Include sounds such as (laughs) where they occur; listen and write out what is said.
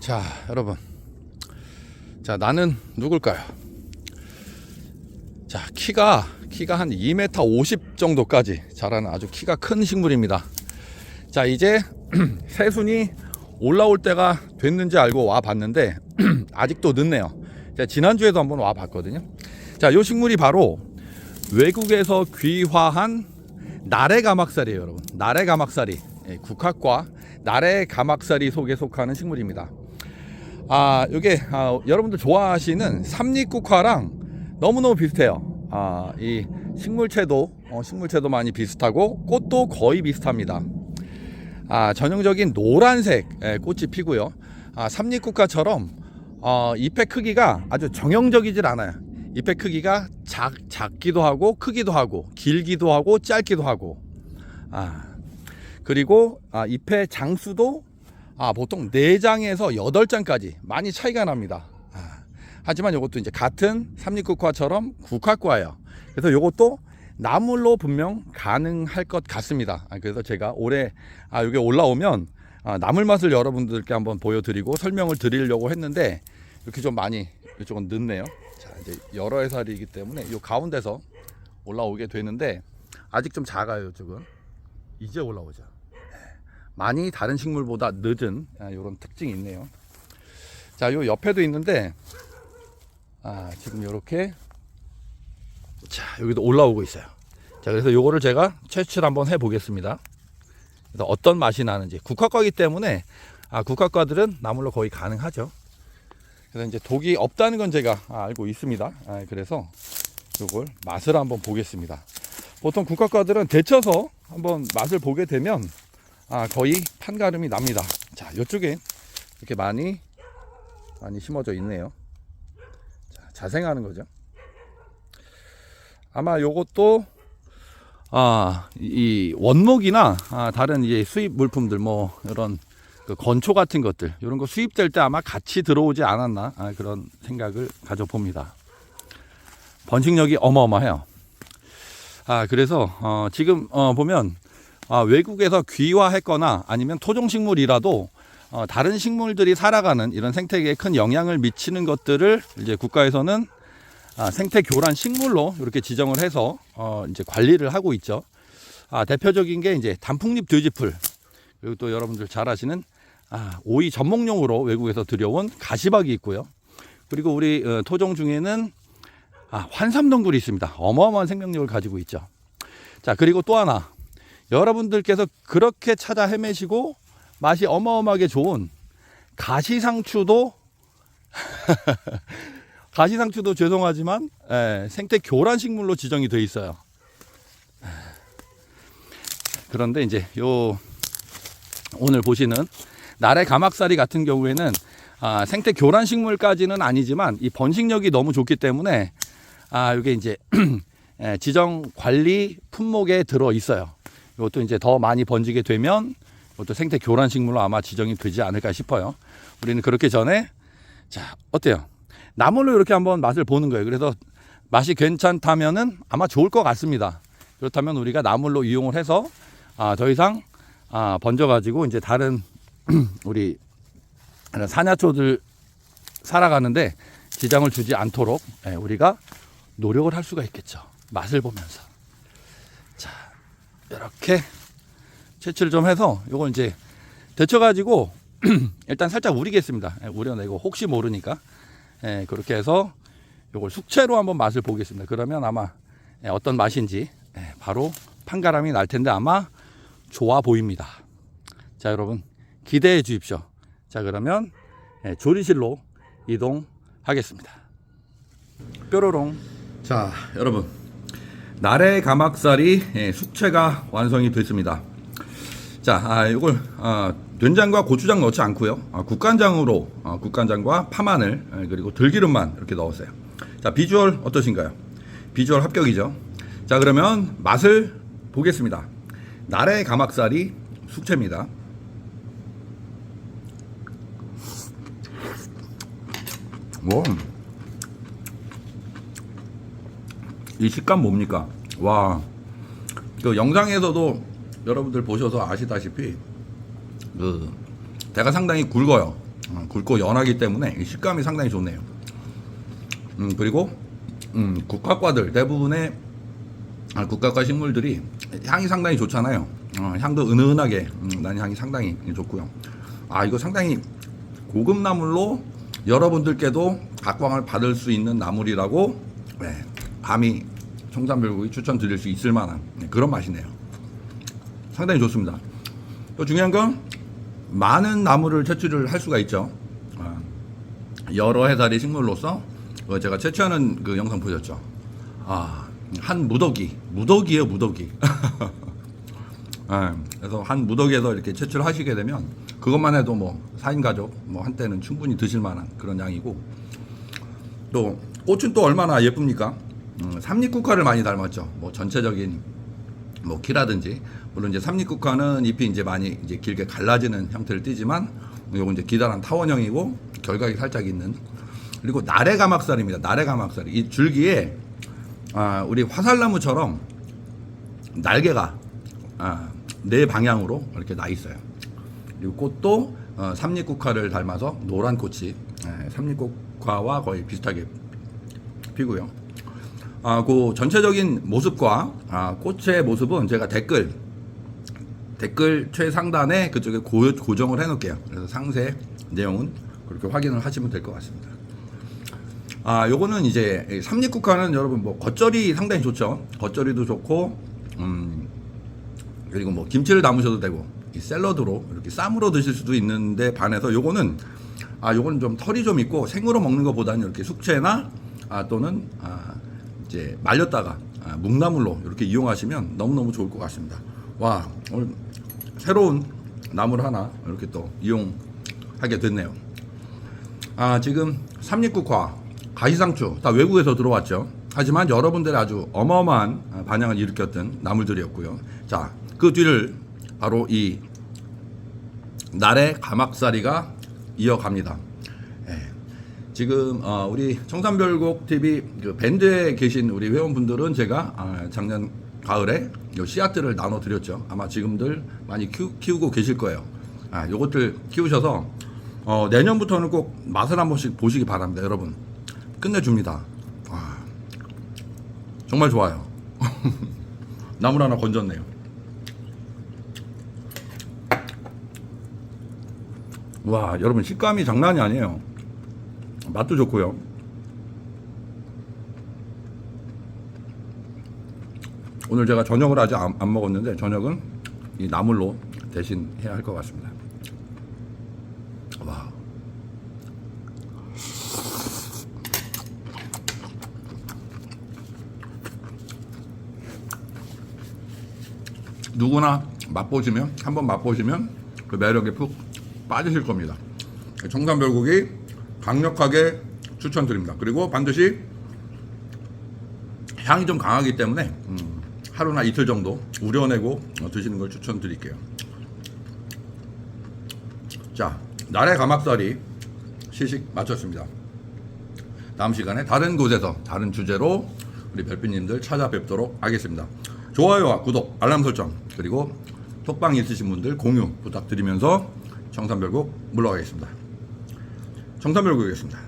자, 여러분. 자, 나는 누굴까요? 자, 키가 키가 한 2m 50 정도까지 자라는 아주 키가 큰 식물입니다. 자, 이제 (clears throat) 새순이 올라올 때가 됐는지 알고 와 봤는데 (clears throat) 아직도 늦네요. 제가 지난주에도 한번 와 봤거든요. 자, 요 식물이 바로 외국에서 귀화한 나래 가막살이에요, 여러분. 나래 가막살이. 예, 국화과 나래 가막살이 속에 속하는 식물입니다. 아, 이게 아, 여러분들 좋아하시는 삼립국화랑 너무너무 비슷해요. 아, 이 식물체도 어, 식물체도 많이 비슷하고 꽃도 거의 비슷합니다. 아, 전형적인 노란색 예, 꽃이 피고요. 아, 삼립국화처럼 어, 잎의 크기가 아주 정형적이질 않아요. 잎의 크기가 작, 작기도 하고 크기도 하고 길기도 하고 짧기도 하고 아, 그리고 아, 잎의 장수도 아, 보통 4장에서 8장까지 많이 차이가 납니다. 아, 하지만 이것도 이제 같은 삼립국화처럼 국화과예요. 그래서 이것도 나물로 분명 가능할 것 같습니다. 아, 그래서 제가 올해 아, 이게 올라오면 아, 나물 맛을 여러분들께 한번 보여드리고 설명을 드리려고 했는데 이렇게 좀 많이 이쪽은 늦네요. 자, 이제 여러 해살이기 때문에 이 가운데서 올라오게 되는데 아직 좀 작아요, 이쪽은. 이제 올라오죠. 많이 다른 식물보다 늦은 이런 특징이 있네요. 자, 요 옆에도 있는데 아, 지금 이렇게 자, 여기도 올라오고 있어요. 자, 그래서 요거를 제가 채취를 한번 해 보겠습니다. 그래서 어떤 맛이 나는지 국화과기 때문에 아, 국화과들은 나물로 거의 가능하죠. 그래서 이제 독이 없다는 건 제가 아, 알고 있습니다. 아, 그래서 요걸 맛을 한번 보겠습니다. 보통 국화과들은 데쳐서 한번 맛을 보게 되면 아, 거의 판가름이 납니다. 자, 이쪽에 이렇게 많이 많이 심어져 있네요. 자, 자생하는 거죠. 아마 요것도 아, 이 원목이나 아, 다른 이제 수입 물품들 뭐 이런 그 건초 같은 것들 이런 거 수입될 때 아마 같이 들어오지 않았나 아, 그런 생각을 가져봅니다. 번식력이 어마어마해요. 아, 그래서 어, 지금 어, 보면 아, 외국에서 귀화했거나 아니면 토종식물이라도 어, 다른 식물들이 살아가는 이런 생태계에 큰 영향을 미치는 것들을 이제 국가에서는 아, 생태 교란 식물로 이렇게 지정을 해서 어, 이제 관리를 하고 있죠. 아, 대표적인 게 이제 단풍잎 돼지풀 그리고 또 여러분들 잘 아시는 아, 오이 전목용으로 외국에서 들여온 가시박이 있고요. 그리고 우리 어, 토종 중에는 아, 환삼동굴이 있습니다. 어마어마한 생명력을 가지고 있죠. 자, 그리고 또 하나 여러분들께서 그렇게 찾아 헤매시고 맛이 어마어마하게 좋은 가시상추도 (laughs) 가시상추도 죄송하지만 예, 생태 교란 식물로 지정이 돼 있어요. 그런데 이제 요 오늘 보시는 나래 가막살이 같은 경우에는 아, 생태 교란 식물까지는 아니지만 이 번식력이 너무 좋기 때문에 아 이게 이제 (clears throat) 예, 지정 관리 품목에 들어 있어요. 이것도 이제 더 많이 번지게 되면 이것도 생태 교란 식물로 아마 지정이 되지 않을까 싶어요. 우리는 그렇게 전에 자 어때요? 나물로 이렇게 한번 맛을 보는 거예요. 그래서 맛이 괜찮다면은 아마 좋을 것 같습니다. 그렇다면 우리가 나물로 이용을 해서 아, 더 이상 아, 번져가지고 이제 다른 (clears throat) 우리 사냐초들 살아가는데 지장을 주지 않도록 예, 우리가 노력을 할 수가 있겠죠. 맛을 보면서. 자, 이렇게 채취를 좀 해서 요걸 이제 데쳐가지고 (clears throat) 일단 살짝 우리겠습니다. 예, 우려내고 혹시 모르니까 예, 그렇게 해서 요걸 숙채로 한번 맛을 보겠습니다. 그러면 아마 예, 어떤 맛인지 예, 바로 판가람이 날 텐데 아마 좋아 보입니다. 자, 여러분 기대해 주십시오. 자, 그러면 예, 조리실로 이동하겠습니다. 뾰로롱. 자, 여러분 나래 가막살이 예, 숙채가 완성이 됐습니다. 자, 아, 이걸 아, 된장과 고추장 넣지 않고요. 아, 국간장으로 아, 국간장과 파마늘 예, 그리고 들기름만 이렇게 넣었어요. 자, 비주얼 어떠신가요? 비주얼 합격이죠. 자, 그러면 맛을 보겠습니다. 나래 가막살이 숙채입니다. 와. 이 식감 뭡니까? 와. 그 영상에서도 여러분들 보셔서 아시다시피 그 대가 상당히 굵어요. 어, 굵고 연하기 때문에 이 식감이 상당히 좋네요. 음, 그리고 음, 국화과들 대부분의 아, 국화과 식물들이 향이 상당히 좋잖아요. 어, 향도 은은하게 음, 나는 향이 상당히 좋고요. 아 이거 상당히 고급 나물로 여러분들께도 각광을 받을 수 있는 나물이라고 네, 감히 청담별국이 추천드릴 수 있을 만한 네, 그런 맛이네요. 상당히 좋습니다. 또 중요한 건 많은 나무를 채취를 할 수가 있죠. 아, 여러 해살의 식물로서 어, 제가 채취하는 그 영상 보셨죠? 아, 한 무더기, 무더기예요, 무더기. (laughs) 아, 그래서 한 무더기에서 이렇게 채취를 하시게 되면 그것만 해도 뭐 4인 가족 뭐 한때는 충분히 드실 만한 그런 양이고 또 꽃은 또 얼마나 예쁩니까? 음, 삼립국화를 많이 닮았죠. 뭐 전체적인 뭐 키라든지 물론 이제 삼립국화는 잎이 이제 많이 이제 길게 갈라지는 형태를 띠지만 요건 이제 기다란 타원형이고 결각이 살짝 있는 그리고 나래가막살입니다. 나래가막살 이 줄기에 아, 우리 화살나무처럼 날개가 아, 네 방향으로 이렇게 나 있어요. 그리고 꽃도 어, 삼립국화를 닮아서 노란 꽃이 예, 삼립국화와 거의 비슷하게 피고요. 아, 그 전체적인 모습과 아, 꽃의 모습은 제가 댓글 댓글 최상단에 그쪽에 고, 고정을 해놓을게요. 그래서 상세 내용은 그렇게 확인을 하시면 될 것 같습니다. 아, 요거는 이제 이 삼립국화는 여러분 뭐 겉절이 상당히 좋죠. 겉절이도 좋고, 음, 그리고 뭐 김치를 담으셔도 되고, 이 샐러드로 이렇게 쌈으로 드실 수도 있는데 반해서 요거는 아, 요거는 좀 털이 좀 있고 생으로 먹는 것보다는 이렇게 숙취나 아, 또는 아, 이제 말렸다가 아, 묵나물로 이렇게 이용하시면 너무너무 좋을 것 같습니다. 와, 오늘 새로운 나물 하나 이렇게 또 이용하게 됐네요. 아, 지금 삼립국화, 가시상추 다 외국에서 들어왔죠. 하지만 여러분들의 아주 어마어마한 아, 반향을 일으켰던 나물들이었고요. 자, 그 뒤를 바로 이 날의 가막살이가 이어갑니다. 예. 지금 어, 우리 청산별곡 TV 그 밴드에 계신 우리 회원분들은 제가 아, 작년 가을에 요 씨앗들을 나눠 드렸죠. 아마 지금들 많이 키우, 키우 고 계실 거예요. 아, 요것들 키우셔서 어, 내년부터는 꼭 맛을 한 번씩 보시기 바랍니다, 여러분. 끝내줍니다. 와, 정말 좋아요. (laughs) 나물 하나 건졌네요. 와, 여러분 식감이 장난이 아니에요. 맛도 좋고요. 오늘 제가 저녁을 아직 안, 안 먹었는데 저녁은 이 나물로 대신 해야 할 것 같습니다. 와. 누구나 맛보시면 한번 맛보시면 그 매력에 푹 빠지실 겁니다. 청담별국이 강력하게 추천드립니다. 그리고 반드시 향이 좀 강하기 때문에 음, 하루나 이틀 정도 우려내고 어, 드시는 걸 추천드릴게요. 자, 날의 가막살이 시식 마쳤습니다. 다음 시간에 다른 곳에서 다른 주제로 우리 별빛님들 찾아뵙도록 하겠습니다. 좋아요와 구독, 알람 설정 그리고 톡방 있으신 분들 공유 부탁드리면서 청산별국 물러가겠습니다. 청산별국이었습니다.